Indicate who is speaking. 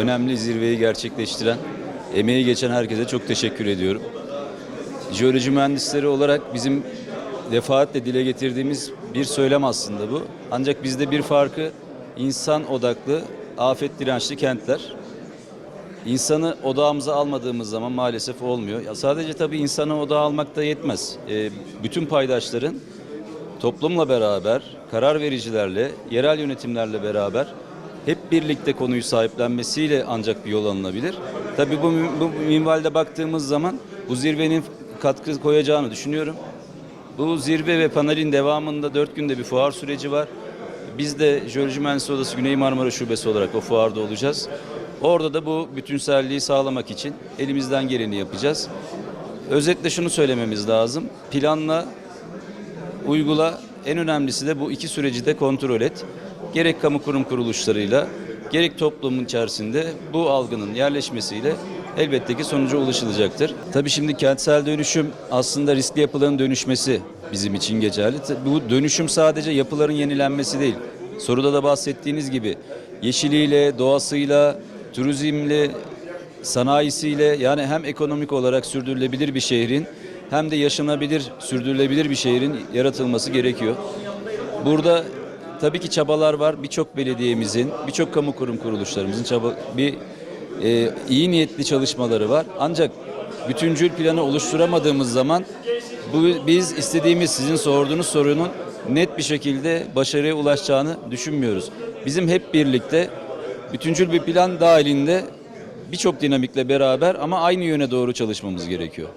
Speaker 1: önemli zirveyi gerçekleştiren, emeği geçen herkese çok teşekkür ediyorum. Jeoloji mühendisleri olarak bizim defaatle dile getirdiğimiz bir söylem aslında bu. Ancak bizde bir farkı insan odaklı, afet dirençli kentler. İnsanı odağımıza almadığımız zaman maalesef olmuyor. Ya sadece tabii insanı odağa almak da yetmez. Ee, bütün paydaşların toplumla beraber, karar vericilerle, yerel yönetimlerle beraber hep birlikte konuyu sahiplenmesiyle ancak bir yol alınabilir. Tabii bu, bu minvalde baktığımız zaman bu zirvenin katkı koyacağını düşünüyorum. Bu zirve ve panelin devamında dört günde bir fuar süreci var. Biz de Jeoloji Mühendisliği Odası Güney Marmara Şubesi olarak o fuarda olacağız. Orada da bu bütünselliği sağlamak için elimizden geleni yapacağız. Özetle şunu söylememiz lazım. Planla, uygula, en önemlisi de bu iki süreci de kontrol et. Gerek kamu kurum kuruluşlarıyla, gerek toplumun içerisinde bu algının yerleşmesiyle elbette ki sonuca ulaşılacaktır. Tabii şimdi kentsel dönüşüm aslında riskli yapıların dönüşmesi bizim için geçerli. Bu dönüşüm sadece yapıların yenilenmesi değil. Soruda da bahsettiğiniz gibi yeşiliyle, doğasıyla, turizmle, sanayisiyle yani hem ekonomik olarak sürdürülebilir bir şehrin hem de yaşanabilir, sürdürülebilir bir şehrin yaratılması gerekiyor. Burada tabii ki çabalar var. Birçok belediyemizin, birçok kamu kurum kuruluşlarımızın çaba bir e, iyi niyetli çalışmaları var. Ancak bütüncül planı oluşturamadığımız zaman bu biz istediğimiz sizin sorduğunuz sorunun net bir şekilde başarıya ulaşacağını düşünmüyoruz. Bizim hep birlikte bütüncül bir plan dahilinde birçok dinamikle beraber ama aynı yöne doğru çalışmamız gerekiyor.